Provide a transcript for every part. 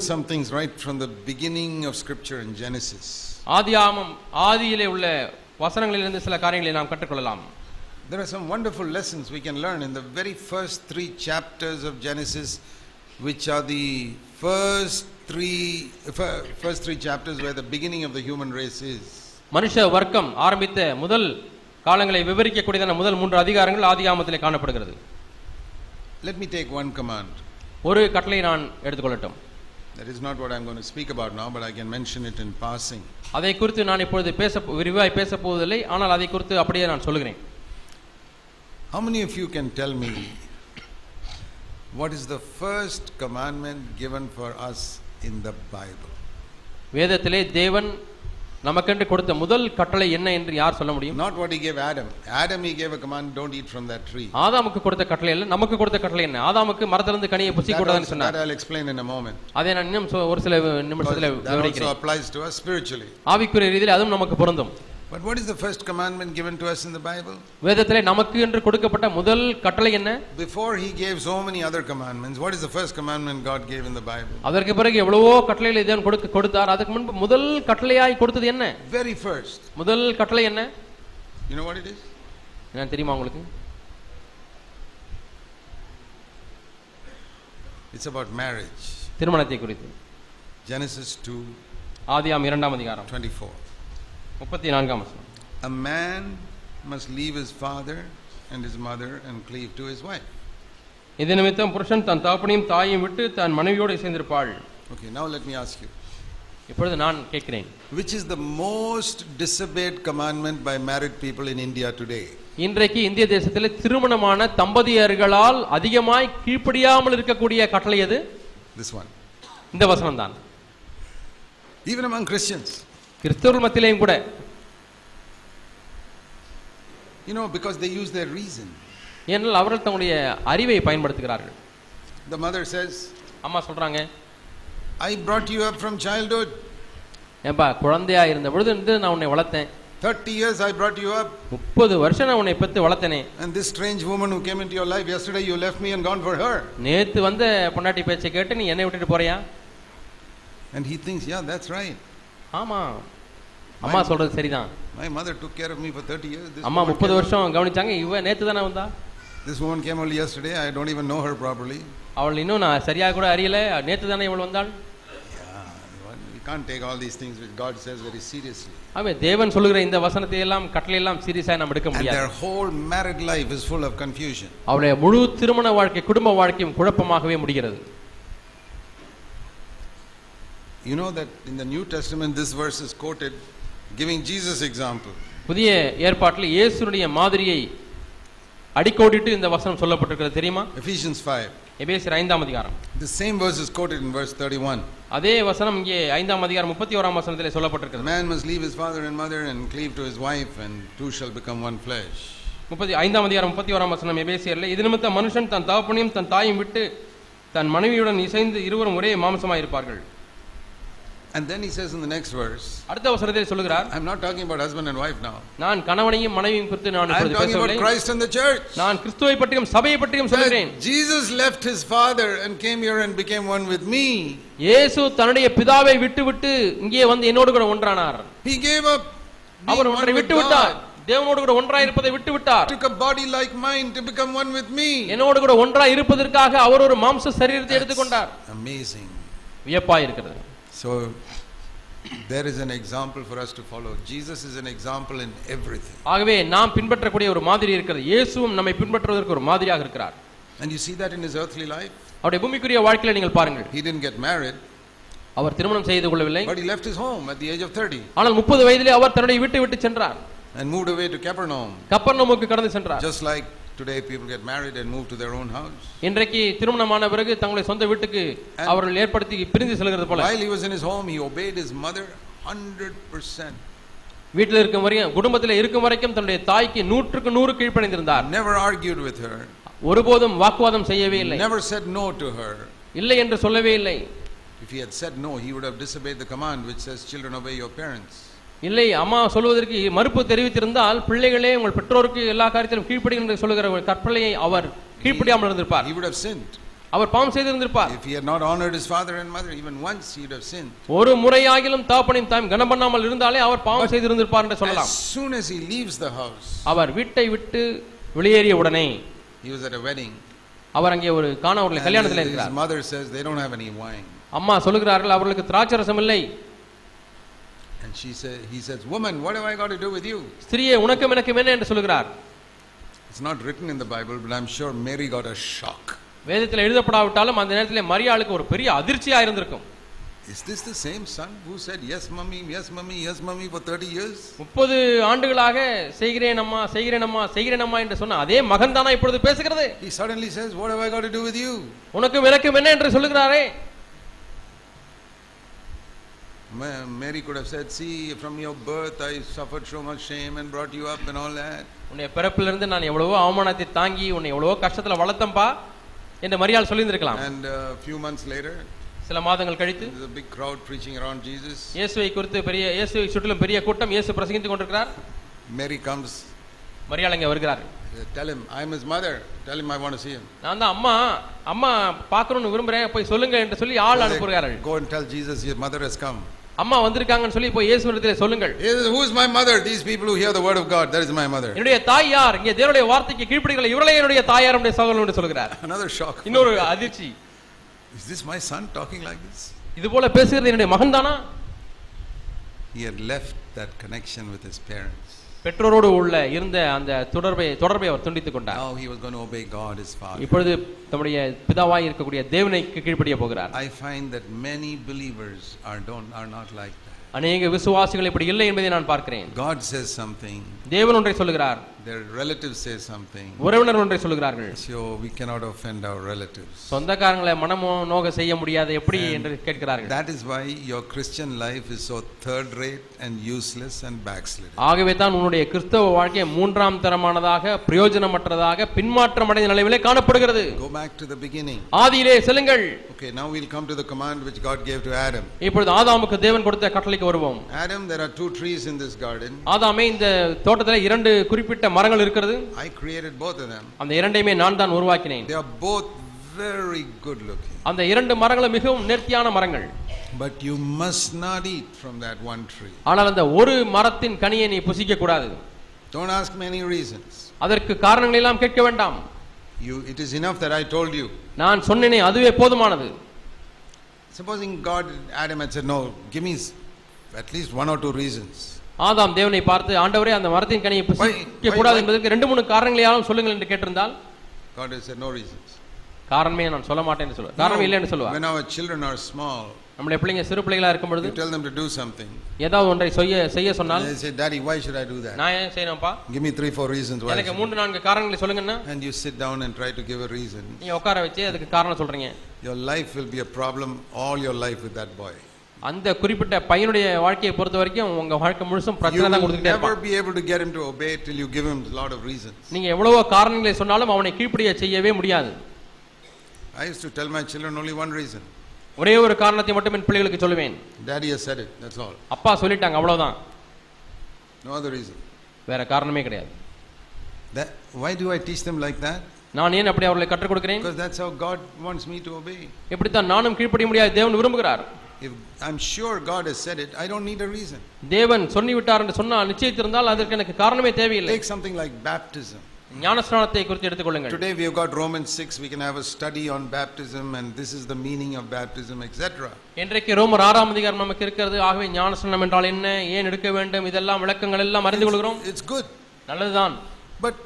some things right from the beginning of Scripture in Genesis. ஆதியாமம் ஆதியிலே உள்ள வசனங்களிலிருந்து சில காரியங்களை நாம் கற்றுக்கொள்ளலாம் There are some wonderful lessons we can learn in the very first three chapters of Genesis, which are the first three, fir- first three chapters where the beginning of the human race is. மனுஷ வர்க்கம் ஆரம்பித்த முதல் காலங்களை விவரிக்கக்கூடியதான முதல் மூன்று அதிகாரங்கள் ஆதியாமத்திலே காணப்படுகிறது Let me take one command. ஒரு கட்டளை நான் எடுத்துக்கொள்ளட்டும் That is not what I'm going to speak about now, but I can mention it in passing. அதை குறித்து நான் இப்பொழுது பேச விரிவாய் பேசப் போவதில்லை ஆனால் அதை குறித்து அப்படியே நான் சொல்லுகிறேன் How many of you can tell me what is the first commandment given for us in the Bible? வேதத்திலே தேவன் நமக்கென்று கொடுத்த முதல் கட்டளை என்ன என்று யார் சொல்ல முடியும் Not what he gave Adam. Adam, he gave a command don't eat from that tree. ஆதாமுக்கு கொடுத்த கட்டளை இல்லை நமக்கு கொடுத்த கட்டளை என்ன ஆதாமுக்கு மரத்திலிருந்து கனியை புசி That, கூடாதுன்னு also- that சொன்னார் I'll explain in a moment. அதை நான் இன்னும் ஒரு சில நிமிஷத்தில் Because that also விவரிக்கிறேன் applies to us spiritually. ஆவிக்குரிய ரீதியில் அதுவும் நமக்கு பொருந்தும் But what is the first commandment given to us in the Bible? வேதத்திலே நமக்கு என்று கொடுக்கப்பட்ட முதல் கட்டளை என்ன Before he gave so many other commandments, what is the first commandment God gave in the Bible? அதற்கு பிறகு எவ்வளவோ கட்டளைகளை தேவன் கொடுக்க கொடுத்தார் அதுக்கு முன்பு முதல் கட்டளையாய் கொடுத்தது என்ன Very first. முதல் கட்டளை என்ன You know what it is? என்ன தெரியுமா உங்களுக்கு It's about marriage. திருமணத்தை குறித்து Genesis 2 ஆதியாம் இரண்டாம் அதிகாரம் 24. முப்பத்தி நான்காம் வசனம் A man must leave his father and his mother and cleave to his wife. இது நிமித்தம் புருஷன் தன் தாப்பனையும் தாயையும் விட்டு தன் மனைவியோடு சேர்ந்திருப்பாள் Okay, now let me ask you. இப்பொழுது நான் கேட்கிறேன் Which is the most disobeyed commandment by married people in India today? இன்றைக்கு இந்திய தேசத்தில் திருமணமான தம்பதியர்களால் அதிகமாய் கீழ்ப்படியாமல் இருக்கக்கூடிய கட்டளை எது This one. இந்த வசனம் தான் Even among Christians. கிறிஸ்தவர்கள் மத்தியிலேயும் கூட You know, because they use their reason. ஏனென்றால் அவர்கள் தங்களுடைய அறிவை பயன்படுத்துகிறார்கள் The mother says, அம்மா சொல்றாங்க I brought you up from childhood. ஏன்பா குழந்தையா இருந்த பொழுது இருந்து நான் உன்னை வளர்த்தேன் 30 years I brought you up. முப்பது வருஷம் நான் உன்னை பெற்று வளர்த்தனே And this strange woman who came into your life yesterday, you left me and gone for her. நேத்து வந்த பொண்டாட்டி பேச்சை கேட்டு நீ என்னை விட்டுட்டு போறியா And he thinks, yeah, that's right. ஆமா அம்மா சொல்றது சரிதான் My mother took care of me for 30 years. This அம்மா woman, முப்பது came, வருஷம் கவனிச்சாங்க இவ நேத்து தானே வந்தா this woman came only yesterday. I don't even know her properly. அவள் இன்னும் நான் சரியா கூட அறியல நேத்து தானே இவள் வந்தாள் Yeah, we can't take all these things which God says very seriously. ஆமே தேவன் சொல்லுகிற இந்த வசனத்தை எல்லாம் கட்டளை எல்லாம் சீரியஸா நம்ம எடுக்க முடியாது their whole married life is full of confusion. அவளுடைய முழு திருமண வாழ்க்கை குடும்ப வாழ்க்கையும் குழப்பமாகவே முடிகிறது You know that in the New Testament, this verse is quoted giving Jesus example. புதிய ஏற்பாட்டில் இயேசுனுடைய மாதிரியை அடிக்கோடிட்டு இந்த வசனம் சொல்லப்பட்டிருக்கிறது தெரியுமா Ephesians 5. எபேசியர் ஐந்தாம் அதிகாரம் The same verse is quoted in verse 31. அதே வசனம் இங்கே ஐந்தாம் அதிகாரம் முப்பத்தி ஓராம் வசனத்திலே சொல்லப்பட்டிருக்கிறது man must leave his father and mother and cleave to his wife, and two shall become one flesh. முப்பத்தி ஐந்தாம் அதிகாரம் முப்பத்தி ஓராம் வசனம் எபேசியர்ல இது நிமித்தம் மனுஷன் தன் தகப்பனையும் தன் தாயும் விட்டு தன் மனைவியுடன் இசைந்து இருவரும் ஒரே மாம்சமாய் இருப்பார்கள் And then he says in the next verse, அடுத்த வசனத்தில் சொல்லுகிறார் I'm not talking about husband and wife now. நான் கணவனையும் மனைவியும் குறித்து நான் I'm இப்பொழுது talking about பேசவில்லை Christ and the church. நான் கிறிஸ்துவை பற்றியும் சபையை பற்றியும் சொல்லுகிறேன் That Jesus left his father and came here and became one with me. இயேசு தன்னுடைய பிதாவை விட்டு விட்டு இங்கே வந்து என்னோடு கூட ஒன்றானார் He gave up. being our one ஒன்றை with விட்டு விட்டார் God. தேவனோடு கூட ஒன்றாய் இருப்பதை விட்டு விட்டார் Took a body like mine to become one with me. என்னோடு கூட ஒன்றாய் இருப்பதற்காக அவர் ஒரு மாம்ச சரீரத்தை எடுத்துக்கொண்டார் Amazing. வியப்பாய் இருக்கிறது So there is an example for us to follow. Jesus is an example in everything. ஆகவே நாம் பின்பற்றக்கூடிய ஒரு மாதிரி இருக்கிறது இயேசுவும் நம்மை பின்பற்றுவதற்கு ஒரு மாதிரியாக இருக்கிறார் And you see that in his earthly life. அவருடைய பூமிக்குரிய வாழ்க்கையில நீங்கள் பாருங்கள் He didn't get married, அவர் திருமணம் செய்து கொள்ளவில்லை but he left his home at the age of 30 ஆனால் முப்பது வயதிலே அவர் தன்னுடைய வீட்டை விட்டு சென்றார் and moved away to Capernaum. கப்பர்நமுக்கு கடந்து சென்றார் Just like today people get married and move to their own house. இன்றைக்கு திருமணமான பிறகு தங்களுடைய சொந்த வீட்டுக்கு அவர்கள் ஏற்படுத்தி பிரிந்து செல்கிறது போல While he was in his home, he obeyed his mother 100%. வீட்டில் இருக்கும் வரையும் குடும்பத்தில் இருக்கும் வரைக்கும் தன்னுடைய தாய்க்கு நூற்றுக்கு நூறு கீழ்ப்பணிந்திருந்தார் Never argued with her. ஒருபோதும் வாக்குவாதம் செய்யவே இல்லை Never said no to her. இல்லை என்று சொல்லவே இல்லை If he had said no, he would have disobeyed the command which says, Children, obey your parents. இல்லை அம்மா சொல்வதற்கு மறுப்பு தெரிவித்திருந்தால் பிள்ளைகளே உங்கள் பெற்றோருக்கு எல்லா காரியத்திலும் கீழ்ப்படி என்று சொல்லுகிற ஒரு கற்பனையை அவர் கீழ்ப்படியாமல் இருந்திருப்பார் He would have sinned. அவர் பாவம் செய்திருந்திருப்பார் If he had not honored his father and mother, even once he would have sinned. ஒரு முறையாகிலும் தாப்பனையும் தாயும் கனம் பண்ணாமல் இருந்தாலே அவர் பாவம் செய்திருந்திருப்பார் என்று சொல்லலாம் As soon as he leaves the house, அவர் வீட்டை விட்டு வெளியேறிய உடனே he was at a wedding. அவர் அங்கே ஒரு காணவர்களை and கல்யாணத்தில் his இருக்கிறார் mother says they don't have any wine. அம்மா சொல்லுகிறார்கள் அவர்களுக்கு திராட்சரசம் இல்லை And she said, he says, woman, what have I got to do with you? ஸ்திரியே உனக்கும் எனக்கும் என்ன என்று சொல்லுகிறார் It's not written in the Bible, but I'm sure Mary got a shock. வேதத்தில் எழுதப்படாவிட்டாலும் அந்த நேரத்தில் மரியாளுக்கு ஒரு பெரிய அதிர்ச்சியா இருந்திருக்கும் Is this the same son who said, yes, mummy, yes, mummy, yes, mummy for 30 years? முப்பது ஆண்டுகளாக செய்கிறேன் அம்மா செய்கிறேன் அம்மா செய்கிறேன் அம்மா என்று சொன்ன அதே மகன் தானா இப்பொழுது பேசுகிறது He suddenly says, what have I got to do with you? உனக்கும் எனக்கும் என்ன என்று சொல்லுகிறாரே Ma- Mary could have said, see, from your birth I suffered so much shame and brought you up and all that. உன்னை பிறப்பிலிருந்து நான் எவ்வளவோ அவமானத்தை தாங்கி உன்னை எவ்வளவோ கஷ்டத்துல வளர்த்தம்பா என்று மரியாள் சொல்லியிருந்திருக்கலாம் And uh, a few months later, சில மாதங்கள் கழித்து there's a big crowd preaching around Jesus. இயேசுவை குறித்து பெரிய இயேசுவை சுற்றிலும் பெரிய கூட்டம் இயேசு பிரசங்கித்துக் கொண்டிருக்கிறார் Mary comes, மரியாள் அங்கே வருகிறார் uh, tell him, I'm his mother. Tell him I want to see him. நான் தான் அம்மா அம்மா பார்க்கணும்னு விரும்புறேன் போய் சொல்லுங்க என்று சொல்லி ஆள் அனுப்புகிறார்கள் Go and tell Jesus your mother has come. அம்மா வந்திருக்காங்கன்னு சொல்லி போய் இயேசுவிடத்தில் சொல்லுங்கள் He- Who is my mother? These people who hear the word of God, that is my mother. என்னுடைய தாய் யார் இங்கே தேவனுடைய வார்த்தைக்கு கீழ்ப்படுகிற இவளே என்னுடைய தாயார் என்னுடைய சகோதரன் என்று சொல்கிறார் Another shock. இன்னொரு அதிர்ச்சி Is this my son talking like this? இது போல பேசுகிறது என்னுடைய மகன் தானா He had left that connection with his parents. பெற்றோரோடு உள்ள இருந்த அந்த தொடர்பை தொடர்பை அவர் துண்டித்துக் கொண்டார். Now he was going to obey God, his father. இப்பொழுது தம்முடைய பிதாவாய் இருக்கக்கூடிய தேவனைக்கு கீழ்ப்படிய போகிறார். I find that many believers are don't are not like that. அநேக விசுவாசிகள் இப்படி இல்லை என்பதை நான் பார்க்கிறேன். God says something, தேவன் ஒன்றை சொல்லுகிறார். their relatives say something. உறவினர் ஒன்றை சொல்லுகிறார்கள் So we cannot offend our relatives. சொந்தக்காரங்களை மனமோ நோக செய்ய முடியாது எப்படி என்று கேட்கிறார்கள் That is why your Christian life is so third rate and useless and backslidden. ஆகவே தான் உன்னுடைய கிறிஸ்தவ வாழ்க்கை மூன்றாம் தரமானதாக பிரயோஜனமற்றதாக பின்மாற்றம் அடைந்த நிலையிலே காணப்படுகிறது Go back to the beginning. ஆதியிலே செல்லுங்கள் Okay, now we'll come to the command which God gave to Adam. இப்பொழுது ஆதாமுக்கு தேவன் கொடுத்த கட்டளைக்கு வருவோம் Adam, there are two trees in this garden. ஆதாமே இந்த தோட்டத்தில் இரண்டு குறிப்பிட்ட மரங்கள் இருக்கிறது I created both of them. அந்த இரண்டையுமே நான் தான் உருவாக்கினேன் They are both very good looking. அந்த இரண்டு மரங்களும் மிகவும் நேர்த்தியான மரங்கள் But you must not eat from that one tree. ஆனால் அந்த ஒரு மரத்தின் கனியை நீ புசிக்க கூடாது ask me any reasons. அதற்கு காரணங்களை எல்லாம் கேட்க வேண்டாம் You, it is enough that I told you. நான் சொன்னேனே அதுவே போதுமானது Adam had said, No, give me s- at least one or two reasons. ஆதாம் தேவனை பார்த்து ஆண்டவரே அந்த மரத்தின் கனியை புசிக்க கூடாது என்பதற்கு ரெண்டு மூணு காரணங்களையாலும் சொல்லுங்கள் என்று கேட்டிருந்தால் God has said, No reasons. காரணமே நான் சொல்ல மாட்டேன் சொல்லுவேன் காரணம் இல்லைன்னு சொல்லுவார் When our children are small, நம்முடைய பிள்ளைங்க சிறு பிள்ளைகளா இருக்கும் பொழுது you tell them to do something. ஏதாவது ஒன்றை செய்ய செய்ய சொன்னால் They say, Daddy, why should I do that? நான் ஏன் செய்யணும்ப்பா Give me three, four reasons why. எனக்கு. மூன்று நான்கு காரணங்களை சொல்லுங்கன்னா And you sit down and try to give a reason. நீங்க உட்கார வச்சு அதுக்கு காரணம் சொல்றீங்க Your life will be a problem all your life with that boy. அந்த குறிப்பிட்ட பையனுடைய வாழ்க்கையை பொறுத்த வரைக்கும் உங்க வாழ்க்கை முழுசும் பிரச்சனை தான் கொடுத்துட்டே இருப்பான் be able to get him to obey till you give him a lot of reasons. நீங்க எவ்வளவோ காரணங்களை சொன்னாலும் அவனை கீழ்ப்படிய செய்யவே முடியாது I used to tell my children only one reason. ஒரே ஒரு காரணத்தை மட்டும் என் பிள்ளைகளுக்கு சொல்லுவேன் Daddy has said it, that's all. அப்பா சொல்லிட்டாங்க அவ்வளவுதான் No other reason. வேற காரணமே கிடையாது That, why do I teach them like that? நான் ஏன் அப்படி அவர்களை கற்றுக் கொடுக்கிறேன் Because that's how God wants me to obey. இப்படித்தான் நானும் கீழ்ப்படிய முடியாது தேவன் விரும்புகிறார் I'm sure God has said it, I don't need a reason. தேவன் என்று சொன்னால் நிச்சயித்திருந்தால் அதற்கு எனக்கு காரணமே தேவையில்லை Take something like baptism. ஞானஸ்நானத்தை குறித்து எடுத்துக்கொள்ளுங்கள் Today we have got Romans 6, we can have a study on baptism and this is the meaning of baptism, etc. இன்றைக்கு ரோமர் ஆறாம் அதிகாரம் நமக்கு இருக்கிறது ஆகவே ஞானஸ்நானம் என்றால் என்ன ஏன் எடுக்க வேண்டும் இதெல்லாம் விளக்கங்கள் எல்லாம் அறிந்து கொள்கிறோம் It's good. நல்லதுதான் But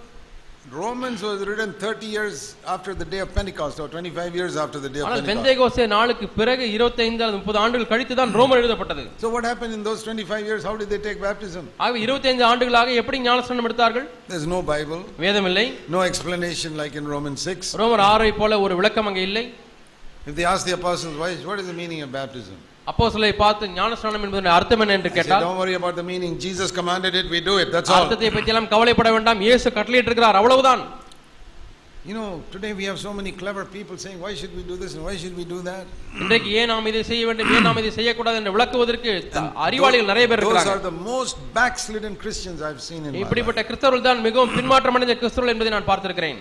Romans was written 30 years after the day of Pentecost or 25 years after the day of ஆனால் Pentecost. பெந்தேகோஸ்தே நாளுக்கு பிறகு 25 அல்லது முப்பது ஆண்டுகள் கழித்து தான் ரோமர் எழுதப்பட்டது So what happened in those 25 years? How did they take baptism? ஆகவே 25 ஆண்டுகளாக எப்படி ஞானஸ்நானம் எடுத்தார்கள் There's no Bible, வேதம் இல்லை no explanation like in Romans 6. ரோமர் ஆறை போல ஒரு விளக்கம் அங்கே இல்லை If they ask the apostles, why, what is the meaning of baptism? அப்போஸ்தலரை பார்த்து ஞானஸ்நானம் என்பதன் அர்த்தம் என்ன என்று கேட்டால் don't worry about the meaning. Jesus commanded it, we do it. That's all. அர்த்தத்தை பற்றி எல்லாம் கவலைப்பட வேண்டாம் இயேசு கட்டளையிட்டு இருக்கிறார் அவ்வளவுதான் You know, today we have so many clever people saying, why should we do this and why should we do that? இன்றைக்கு ஏன் நாம் இதை செய்ய வேண்டும் ஏன் நாம் இதை செய்யக்கூடாது என்று விளக்குவதற்கு அறிவாளிகள் நிறைய பேர் Those are இருக்கிறாங்க the most backslidden Christians I've seen in my life. இப்படிப்பட்ட கிறிஸ்தவர்கள் தான் மிகவும் பின்மாற்றம் அடைந்த கிறிஸ்தவர்கள் என்பதை நான் பார்த்திருக்கிறேன்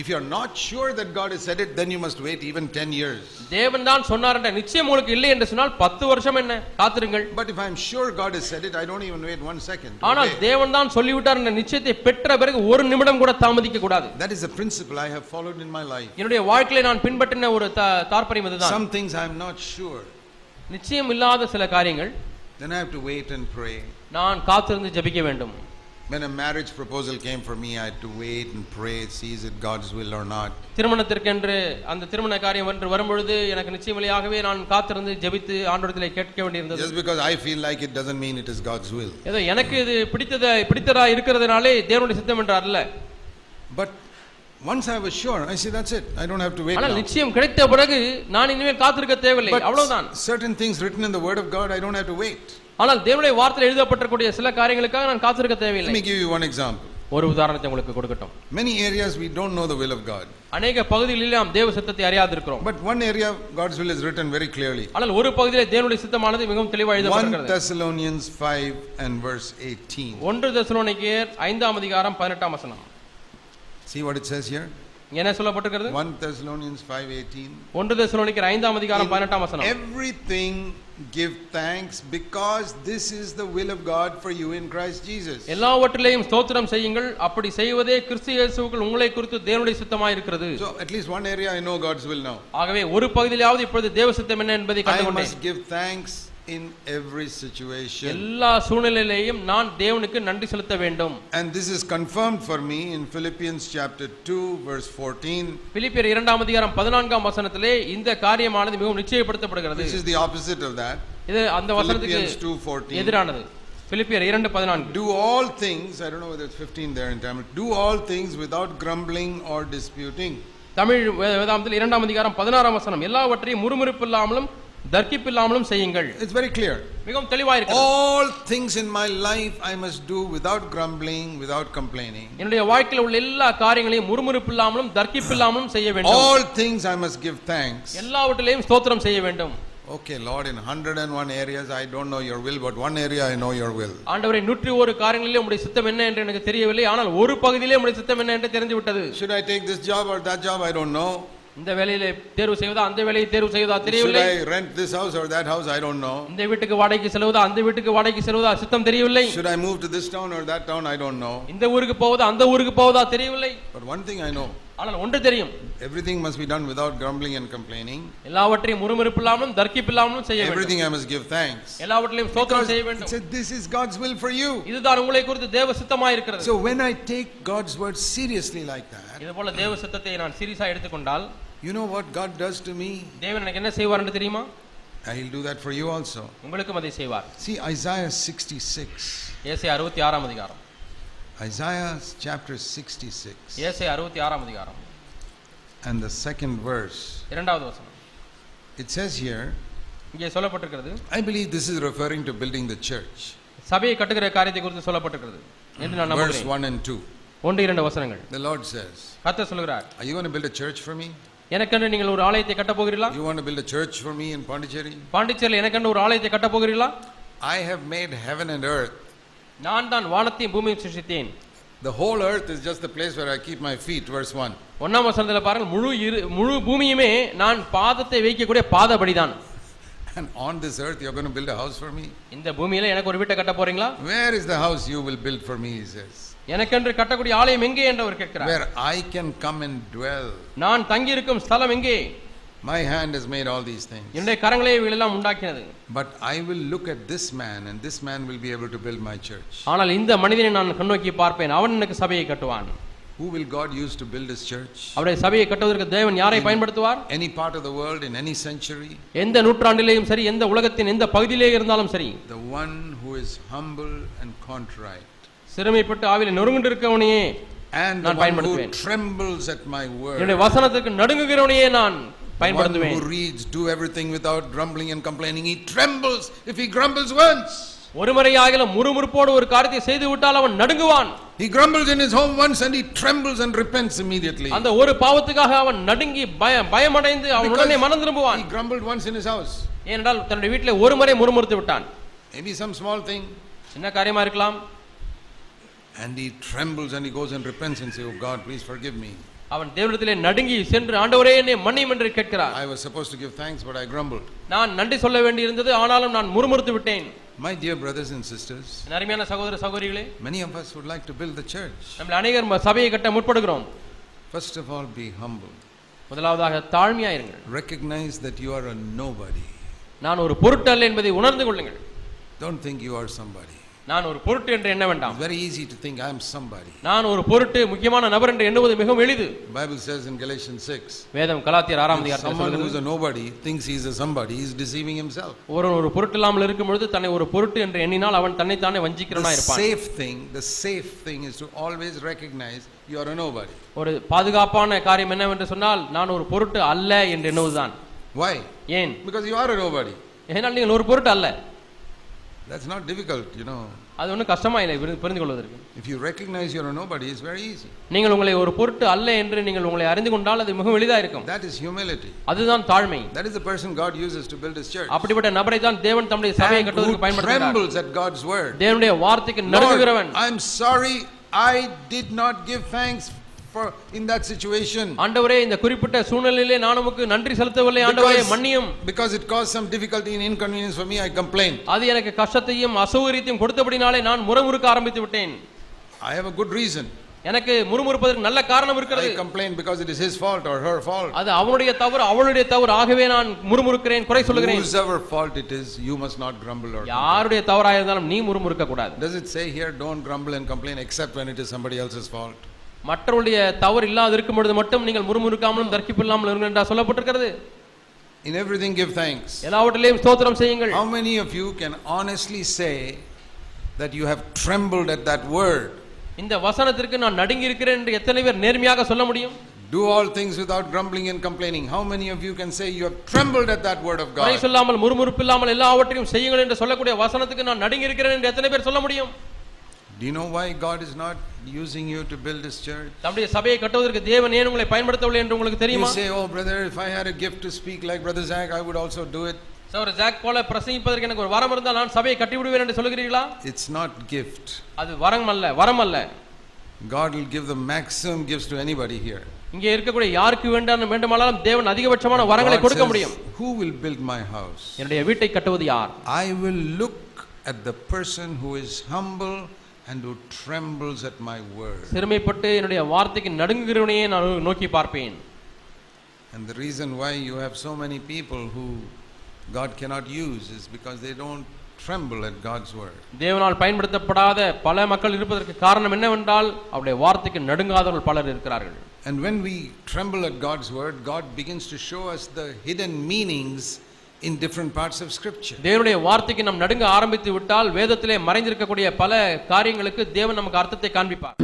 If you're not sure that God has said it, then you must wait even 10 years. தேவன் தான் சொன்னார் என்ற நிச்சயம் உங்களுக்கு இல்லை என்று சொன்னால் பத்து வருஷம் என்ன காத்திருங்கள் But if I'm sure God has said it, I don't even wait one second. to ஆனால் obey. தேவன் தான் சொல்லிவிட்டார் என்ற நிச்சயத்தை பெற்ற பிறகு ஒரு நிமிடம் கூட தாமதிக்க கூடாது That is the principle I have followed in my life. என்னுடைய வாழ்க்கையில நான் பின்பற்றின ஒரு தா- தாற்பயம் இதுதான் Some things I'm not sure. நிச்சயம் இல்லாத சில காரியங்கள் Then I have to wait and pray. நான் காத்திருந்து ஜெபிக்க வேண்டும் When a marriage proposal came for me, I had to wait and pray, see is it God's will or not. திருமணத்திற்கென்று அந்த திருமண காரியம் என்று வரும்பொழுது எனக்கு நிச்சயமில்லையாகவே நான் காத்திருந்து ஜெபித்து ஆண்டோடத்திலே கேட்க வேண்டியிருந்தது Just because I feel like it doesn't mean it is God's will. ஏதோ எனக்கு இது பிடித்தத பிடித்ததா இருக்கிறதுனாலே தேவனுடைய சித்தம் என்று அல்ல But once I was sure, I say that's it. I don't have to wait. ஆனால் Now. நிச்சயம் கிடைத்த பிறகு நான் இனிமேல் காத்திருக்க தேவையில்லை அவ்வளவுதான் But certain things written in the Word of God, I don't have to wait. ஆனால் தேவனுடைய வார்த்தையில் எழுதப்பட்டிருக்கக்கூடிய சில காரியங்களுக்காக நான் காத்திருக்க Let தேவையில்லை me give you one example. ஒரு உதாரணத்தை உங்களுக்கு கொடுக்கட்டும் Many areas we don't know the will of God. அநேக பகுதிகளில் நாம் தேவ சித்தத்தை அறியாதிருக்கிறோம் But one area, God's will is written very clearly. ஆனால் ஒரு பகுதியிலே தேவனுடைய சித்தமானது மிகவும் தெளிவாக 1 எழுதப்பட்டிருக்கிறது Thessalonians 5 and verse 18. ஒன்று தெசலோனிக்கேயர் ஐந்தாம் அதிகாரம் பதினெட்டாம் வசனம் See what it says here? என்ன சொல்லப்பட்டிருக்கிறது 1 Thessalonians 5:18. ஒன்று தெசலோனிக்கேயர் ஐந்தாம் அதிகாரம் பதினெட்டாம் வசனம் Everything give thanks because this is the will of God for you in Christ Jesus. எல்லாவற்றிலேயும் ஸ்தோத்திரம் செய்யுங்கள் அப்படி செய்வதே கிறிஸ்து இயேசுவுக்குள் உங்களை குறித்து தேவனுடைய சித்தமாய் இருக்கிறது So at least one area I know God's will now. ஆகவே ஒரு பகுதியிலாவது இப்பொழுது தேவ சித்தம் என்ன என்பதை I கண்டுகொண்டேன் must give thanks in every situation. எல்லா சூழ்நிலையிலேயும் நான் தேவனுக்கு நன்றி செலுத்த வேண்டும் And this is confirmed for me in Philippians chapter 2 verse 14 பிலிப்பியர் இரண்டாம் அதிகாரம் பதினான்காம் வசனத்திலே இந்த காரியமானது மிகவும் நிச்சயப்படுத்தப்படுகிறது which is the opposite of that. இது அந்த வசனத்துக்கு Philippians 2:14 எதிரானது பிலிப்பியர் இரண்டு பதினான்கு Do all things, I don't know whether it's 15 there in Tamil, do all things without grumbling or disputing. Tamil வே- வேதாந்தத்தில் இரண்டாம் அதிகாரம் பதினாறாம் வசனம் எல்லாவற்றையும் முறுமுறுப்பில்லாமலும் தர்க்கிப்பில்லாமலும் செய்யுங்கள் It's very clear. மிகவும் தெளிவாயிருக்கிறது All things in my life I must do without grumbling, without complaining. என்னுடைய வாழ்க்கையில் உள்ள எல்லா காரியங்களையும் முறுமுறுப்பில்லாமலும் தர்க்கிப்பில்லாமலும் செய்ய வேண்டும் All things I must give thanks. எல்லாவற்றிலையும் ஸ்தோத்திரம் செய்ய வேண்டும் Okay, Lord, in 101 areas I don't know your will, but one area I know your will. ஆண்டவரை நூற்றி ஒரு காரியங்களிலே உடைய சித்தம் என்ன என்று எனக்கு தெரியவில்லை ஆனால் ஒரு பகுதியிலே உடைய சித்தம் என்ன என்று தெரிந்து விட்டது Should I take this job or that job? I don't know. இந்த வேலையிலே தேர்வு செய்வதா அந்த வேலையை தேர்வு செய்வதா Should தெரியவில்லை I rent this house or that house? I don't know. இந்த வீட்டுக்கு வாடகைக்கு செல்வதா அந்த வீட்டுக்கு வாடகைக்கு செல்வதா சித்தம் தெரியவில்லை Should I move to this town or that town? I don't know. இந்த ஊருக்கு போவதா அந்த ஊருக்கு போவதா தெரியவில்லை But one thing I know ஆனால் ஒன்று தெரியும் everything must be done without grumbling and complaining. எல்லாவற்றையும் முறுமுறுப்பில்லாமலும் தர்க்கிப்பில்லாமலும் செய்ய வேண்டும் Everything I must give thanks. எல்லாவற்றிலையும் ஸ்தோத்திரம் செய்ய வேண்டும் said this is God's will for you. இதுதான் உங்களை குறித்து தேவ சித்தமாய் இருக்கிறது So when I take God's word seriously like that, இது போல தேவ சித்தத்தை நான் சீரியஸா எடுத்துக்கொண்டால் you know what God does to me? தேவன் எனக்கு என்ன செய்வார் என்று தெரியுமா I'll do that for you also. உங்களுக்கும் அதை செய்வார் See Isaiah 66. ஏசை அறுபத்தி ஆறாம் அதிகாரம் Isaiah chapter 66 ஏசை அறுபத்தி ஆறாம் அதிகாரம் and the second verse. இரண்டாவது வசனம் It says here, இங்கே சொல்லப்பட்டிருக்கிறது I believe this is referring to building the church. சபையை கட்டுகிற காரியத்தை குறித்து சொல்லப்பட்டிருக்கிறது என்று நான் Verse நம்புகிறேன் 1 and 2. ஒன்று இரண்டு வசனங்கள் The Lord says, கர்த்தர் சொல்கிறார் Are you going to build a church for me? எனக்கென்று நீங்கள் ஒரு ஆலயத்தை கட்டப் போகிறீர்களா You want to build a church for me in Pondicherry? பாண்டிச்சேரியில் எனக்கென்று ஒரு ஆலயத்தை கட்டப் போகிறீர்களா I have made heaven and earth. நான் தான் வானத்தையும் பூமியும் சிருஷ்டித்தேன் The whole earth is just the place where I keep my feet. Verse 1. ஒன்னாம் வசனத்தில் பாருங்கள் முழு முழு பூமியுமே நான் பாதத்தை வைக்கக்கூடிய பாதபடிதான் And on this earth, you're going to build a house for me? இந்த பூமியில எனக்கு ஒரு வீட்டை கட்ட போறீங்களா Where is the house you will build for me? He says. எனக்கென்று கட்டக்கூடிய ஆலயம் எங்கே என்று அவர் கேட்கிறார் Where I can come and dwell. நான் தங்கியிருக்கும் ஸ்தலம் எங்கே My hand has made all these things. என்னுடைய கரங்களே இவைகளெல்லாம் உண்டாக்கினது But I will look at this man, and this man will be able to build my church. ஆனால் இந்த மனிதனை நான் கண்ணோக்கி பார்ப்பேன் அவன் எனக்கு சபையை கட்டுவான் Who will God use to build his church? அவருடைய சபையை கட்டுவதற்கு தேவன் யாரை பயன்படுத்துவார் Any part of the world, in any century? எந்த நூற்றாண்டிலேயும் சரி எந்த உலகத்தின் எந்த பகுதியிலே இருந்தாலும் சரி The one who is humble and contrite. சிறுமைப்பட்டு ஆவில நொறுங்குண்டு இருக்கவனையே நான் பயன்படுத்துவேன். trembles at my என்னுடைய word. வசனத்துக்கு நடுங்குகிறவனையே நான் பயன்படுத்துவேன் who reads, do everything without grumbling and complaining. He trembles if he grumbles once. ஒரு முறையாகிலும் முறுமுறுப்போடு ஒரு காரியத்தை செய்து விட்டால் அவன் நடுங்குவான் He grumbles in his home once and he trembles and repents immediately. அந்த ஒரு பாவத்துக்காக அவன் நடுங்கி பய பயமடைந்து அவன் உடனே மனம் திரும்புவான் he grumbled once in his house. ஏனென்றால் தன்னுடைய வீட்டிலே ஒரு முறை முறுமுறுத்து விட்டான் Maybe some small thing. சின்ன காரியமா இருக்கலாம் And he trembles and he goes and repents and says, Oh God, please forgive me. அவன் தேவனிடத்திலே நடுங்கி சென்று ஆண்டவரே என்னை மன்னியும் என்று கேட்கிறார் I was supposed to give thanks, but I grumbled. நான் நன்றி சொல்ல வேண்டியிருந்தது ஆனாலும் நான் முறுமுறுத்து விட்டேன் My dear brothers and sisters, என் அருமையான சகோதர சகோதரிகளே many of us would like to build the church. நம்ம அநேகர் ம- சபையை கட்ட முற்படுகிறோம் First of all, be humble. முதலாவதாக தாழ்மையாயிருங்கள் Recognize that you are a nobody. நான் ஒரு பொருட்டல்ல என்பதை உணர்ந்து கொள்ளுங்கள் Don't think you are somebody. நான் ஒரு பொருட்டு என்று எண்ண வேண்டாம் very easy to think I am somebody. நான் ஒரு பொருட்டு முக்கியமான நபர் என்று எண்ணுவது மிகவும் எளிது Bible says in Galatians 6, வேதம் கலாத்தியர் ஆறாம் if அதிகாரத்தில் someone who is a nobody thinks he is a somebody, he is deceiving himself. ஒருவன் ஒரு பொருட்டு இல்லாமல் இருக்கும் பொழுது தன்னை ஒரு பொருட்டு என்று எண்ணினால் அவன் தன்னைத்தானே வஞ்சிக்கிறவனா The இருப்பான் safe thing, the safe thing is to always recognize you are a nobody. ஒரு பாதுகாப்பான காரியம் என்னவென்று சொன்னால் நான் ஒரு பொருட்டு அல்ல என்று எண்ணுவதுதான் Why? ஏன் Because you are a nobody. ஏனால் நீங்கள் ஒரு பொருட்டு அல்ல That's not difficult, you know. அது ஒன்றும் கஷ்டமா இல்லை புரி- புரிந்து கொள்வதற்கு If you recognize you're a nobody, it's very easy. நீங்கள் உங்களை ஒரு பொருட்டு அல்ல என்று நீங்கள் உங்களை அறிந்து கொண்டால் அது மிகவும் எளிதா இருக்கும் That is humility. அதுதான் தாழ்மை That is the person God uses to build his church. அப்படிப்பட்ட நபரை தான் தேவன் தம்முடைய சபையை And who கட்டுவதற்கு பயன்படுத்துகிறார் trembles at God's word. தேவனுடைய வார்த்தைக்கு Lord, நடுங்குகிறவன் I'm sorry I did not give thanks for in that situation. ஆண்டவரே இந்த குறிப்பிட்ட சூழ்நிலையிலே நான் உமக்கு நன்றி செலுத்தவில்லை ஆண்டவரே மன்னியும் because it caused some difficulty and inconvenience for me, I complained. அது எனக்கு கஷ்டத்தையும் அசௌகரியத்தையும் கொடுத்தபடினாலே நான் முறமுறுக்க ஆரம்பித்து விட்டேன் I have a good reason. எனக்கு முறுமுறுப்பதற்கு நல்ல காரணம் இருக்கிறது I complained because it is his fault or her fault. அது அவனுடைய தவறு அவளுடைய தவறு ஆகவே நான் முறுமுறுக்கிறேன் குறை சொல்லுகிறேன் Whosever fault it is, you must not grumble or complain. யாருடைய தவறாக இருந்தாலும் நீ முறுமுறுக்க கூடாது Does it say here, don't grumble and complain except when it is somebody else's fault? மற்றவருடைய தவறு இல்லாது இருக்கும் பொழுது மட்டும் நீங்கள் முறுமுறுக்காமலும் தர்க்கிப்பில்லாமல் இருங்கள் என்றா சொல்லப்பட்டிருக்கிறது In everything give thanks. எல்லாவற்றிலையும் ஸ்தோத்திரம் செய்யுங்கள் How many of you can honestly say that you have trembled at that word? இந்த வசனத்திற்கு நான் நடுங்கி இருக்கிறேன் என்று எத்தனை பேர் நேர்மையாக சொல்ல முடியும் Do all things without grumbling and complaining. How many of you can say you have trembled at that word of God? சொல்லாமல் முறுமுறுப்பு இல்லாமல் எல்லாவற்றையும் செய்யுங்கள் என்று சொல்லக்கூடிய வசனத்துக்கு நான் நடுங்கி இருக்கிறேன் என்று எத்தனை பேர் சொல்ல முடியும் Do you know why God is not using you to build His church? தம்முடைய சபையை கட்டுவதற்கு தேவன் ஏன் உங்களை பயன்படுத்தவில்லை என்று உங்களுக்கு You தெரியுமா say, oh brother, if I had a gift to speak like Brother Zach, I would also do it. சகோதரர் ஜாக் போல பிரசங்கிப்பதற்கு எனக்கு ஒரு வரம் இருந்தால் நான் சபையை கட்டி விடுவேன் என்று சொல்கிறீர்களா It's not gift. அது வரம் அல்ல வரம் அல்ல God will give the maximum gifts to anybody here. இங்கே இருக்கக்கூடிய யாருக்கு வேண்டாம் வேண்டுமானாலும் தேவன் அதிகபட்சமான வரங்களை God கொடுக்க says, முடியும் Who will build my house? என்னுடைய வீட்டை கட்டுவது யார் I will look at the person who is humble and who trembles at my word. சிறுமைப்பட்டு என்னுடைய வார்த்தைக்கு நடுங்குகிறவனையே நான் நோக்கி பார்ப்பேன் And the reason why you have so many people who God cannot use is because they don't tremble at God's word. தேவனால் பயன்படுத்தப்படாத பல மக்கள் இருப்பதற்கு காரணம் என்னவென்றால் அவருடைய வார்த்தைக்கு நடுங்காதவர்கள் பலர் இருக்கிறார்கள் And when we tremble at God's word, God begins to show us the hidden meanings in different parts of Scripture. தேவனுடைய வார்த்தைக்கு நாம் நடுங்க ஆரம்பித்து விட்டால் வேதத்திலே மறைந்திருக்கக்கூடிய பல காரியங்களுக்கு தேவன் நமக்கு அர்த்தத்தை காண்பிப்பார்